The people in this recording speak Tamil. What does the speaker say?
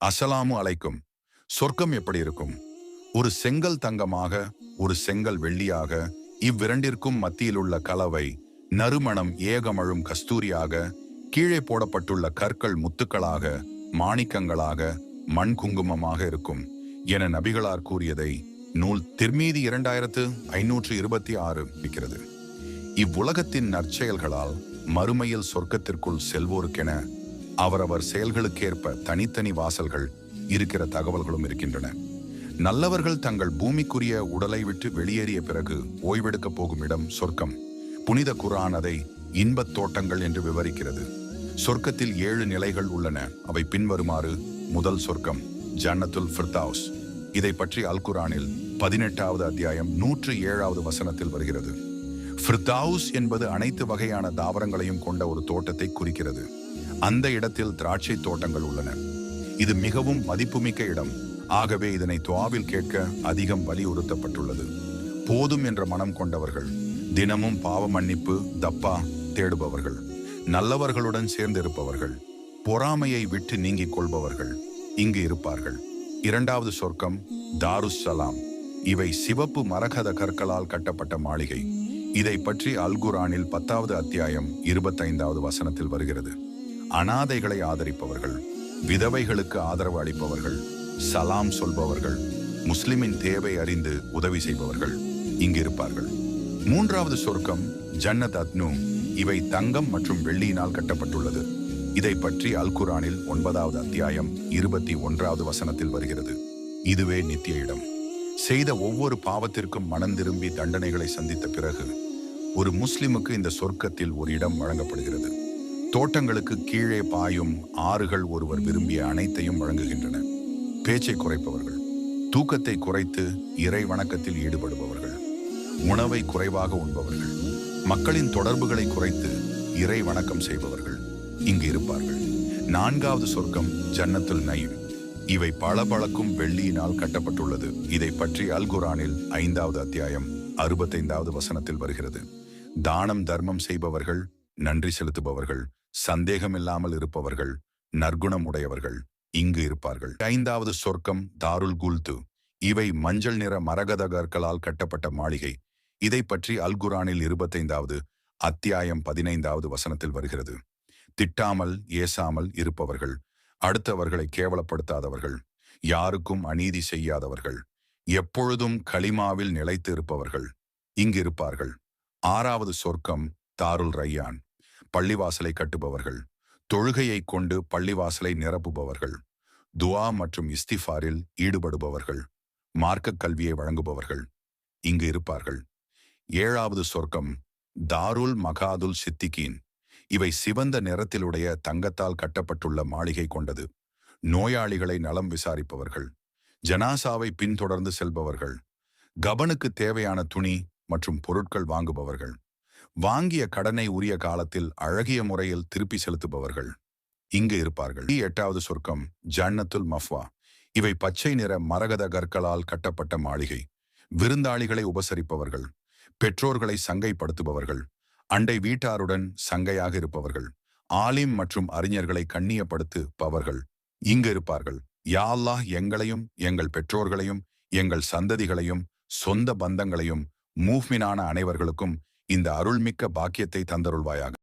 அசலாமு அலைக்கும். சொர்க்கம் எப்படி இருக்கும்? ஒரு செங்கல் தங்கமாக ஒரு செங்கல் வெள்ளியாக இவ்விரண்டிற்கும் மத்தியில் உள்ள கலவை நறுமணம் ஏகமழும் கஸ்தூரியாக கீழே போடப்பட்டுள்ள கற்கள் முத்துக்களாக மாணிக்கங்களாக மண் குங்குமமாக இருக்கும் என நபிகளார் கூறியதை நூல் திருமீதி இரண்டாயிரத்து ஐநூற்று இருபத்தி ஆறு இருக்கிறது இவ்வுலகத்தின் நற்செயல்களால் மறுமையில் சொர்க்கத்திற்குள் செல்வோருக்கென அவரவர் செயல்களுக்கேற்ப தனித்தனி வாசல்கள் இருக்கிற தகவல்களும் இருக்கின்றன. நல்லவர்கள் தங்கள் பூமிக்குரிய உடலை விட்டு வெளியேறிய பிறகு ஓய்வெடுக்கப் போகும் இடம் சொர்க்கம். புனித குரான் அதை இன்பத் தோட்டங்கள் என்று விவரிக்கிறது. சொர்க்கத்தில் ஏழு நிலைகள் உள்ளன. அவை பின்வருமாறு முதல் சொர்க்கம் ஜன்னத்துல் ஃபிர்தாஸ். இதை பற்றி அல் குரானில் பதினெட்டாவது அத்தியாயம் நூற்று ஏழாவது வசனத்தில் வருகிறது. ஃபிர்தாவுஸ் என்பது அனைத்து வகையான தாவரங்களையும் கொண்ட ஒரு தோட்டத்தை குறிக்கிறது. அந்த இடத்தில் திராட்சை தோட்டங்கள் உள்ளன. இது மிகவும் மதிப்புமிக்க இடம். ஆகவே இதனை துவாவில் கேட்க அதிகம் வலியுறுத்தப்பட்டுள்ளது. போதும் என்ற மனம் கொண்டவர்கள் தினமும் பாவ மன்னிப்பு தப்பா தேடுபவர்கள் நல்லவர்களுடன் சேர்ந்திருப்பவர்கள் பொறாமையை விட்டு நீங்கிக் கொள்பவர்கள் இங்கு இருப்பார்கள். இரண்டாவது சொர்க்கம் தாருஸ் சலாம் இவை சிவப்பு மரகத கற்களால் கட்டப்பட்ட மாளிகை. இதை பற்றி அல்குரானில் பத்தாவது அத்தியாயம் இருபத்தைந்தாவது வசனத்தில் வருகிறது. அனாதைகளை ஆதரிப்பவர்கள் விதவைகளுக்கு ஆதரவு அளிப்பவர்கள் சலாம் சொல்பவர்கள் முஸ்லிமின் தேவை அறிந்து உதவி செய்பவர்கள் இங்கு இருப்பார்கள் மூன்றாவது சொர்க்கம் ஜன்னத் அத்னு இவை தங்கம் மற்றும் வெள்ளியினால் கட்டப்பட்டுள்ளது. இதை பற்றி அல் குரானில் ஒன்பதாவது அத்தியாயம் இருபத்தி ஒன்றாவது வசனத்தில் வருகிறது. இதுவே நித்திய இடம். செய்த ஒவ்வொரு பாவத்திற்கும் மனம் திரும்பி தண்டனைகளை சந்தித்த பிறகு ஒரு முஸ்லிமுக்கு இந்த சொர்க்கத்தில் ஒரு இடம் வழங்கப்படுகிறது. தோட்டங்களுக்கு கீழே பாயும் ஆறுகள் ஒருவர் விரும்பிய அனைத்தையும் வழங்குகின்றன. பேச்சை குறைப்பவர்கள் தூக்கத்தை குறைத்து இறை வணக்கத்தில் ஈடுபடுபவர்கள் உணவை குறைவாக உண்பவர்கள் மக்களின் தொடர்புகளை குறைத்து இறை வணக்கம் செய்பவர்கள் இங்கு இருப்பார்கள். நான்காவது சொர்க்கம் ஜன்னத்துல் நயீம். இவை பளபளக்கும் வெள்ளியினால் கட்டப்பட்டுள்ளது. இதை பற்றி அல்குரானில் ஐந்தாவது அத்தியாயம் அறுபத்தைந்தாவது வசனத்தில் வருகிறது. தானம் தர்மம் செய்பவர்கள் நன்றி செலுத்துபவர்கள் சந்தேகமில்லாமல் இருப்பவர்கள் நற்குணம் உடையவர்கள் இங்கு இருப்பார்கள். ஐந்தாவது சொர்க்கம் தாருல் குல்து. இவை மஞ்சள் நிற மரகத கற்களால் கட்டப்பட்ட மாளிகை. இதை பற்றி அல்குரானில் இருபத்தைந்தாவது அத்தியாயம் பதினைந்தாவது வசனத்தில் வருகிறது. திட்டாமல் ஏசாமல் இருப்பவர்கள் அடுத்தவர்களை கேவலப்படுத்தாதவர்கள் யாருக்கும் அநீதி செய்யாதவர்கள் எப்பொழுதும் களிமாவில் நிலைத்து இருப்பவர்கள் இங்கு இருப்பார்கள் ஆறாவது சொர்க்கம் தாருல் ரையான். பள்ளிவாசலை கட்டுபவர்கள் தொழுகையை கொண்டு பள்ளிவாசலை நிரப்புபவர்கள் துவா மற்றும் இஸ்திஃபாரில் ஈடுபடுபவர்கள் மார்க்க கல்வியை வழங்குபவர்கள் இங்கு இருப்பார்கள். ஏழாவது சொர்க்கம் தாருல் மகாதுல் சித்திகீன். இவை சிவந்த நிறத்திலுடைய தங்கத்தால் கட்டப்பட்டுள்ள மாளிகை கொண்டது. நோயாளிகளை நலம் விசாரிப்பவர்கள் ஜனாசாவை பின்தொடர்ந்து செல்பவர்கள் கபனுக்கு தேவையான துணி மற்றும் பொருட்கள் வாங்குபவர்கள். வாங்கிய கடனை உரிய காலத்தில் அழகிய முறையில் திருப்பி செலுத்துபவர்கள் இங்கு இருப்பார்கள். எட்டாவது சொர்க்கம் ஜன்னத்துல் மஃப்வா. இவை பச்சை நிற மரகத கற்களால் கட்டப்பட்ட மாளிகை. விருந்தாளிகளை உபசரிப்பவர்கள். பெற்றோர்களை சங்கைப்படுத்துபவர்கள். அண்டை வீட்டாருடன் சங்கையாக இருப்பவர்கள். ஆலிம் மற்றும் அறிஞர்களை கண்ணியப்படுத்துபவர்கள். இங்கு இருப்பார்கள். யாழ்லாஹ் எங்களையும் எங்கள் பெற்றோர்களையும் எங்கள் சந்ததிகளையும் சொந்த பந்தங்களையும் மூவ்மினான அனைவர்களுக்கும் இந்த அருள்மிக்க பாக்கியத்தை தந்தருள்வாயாக.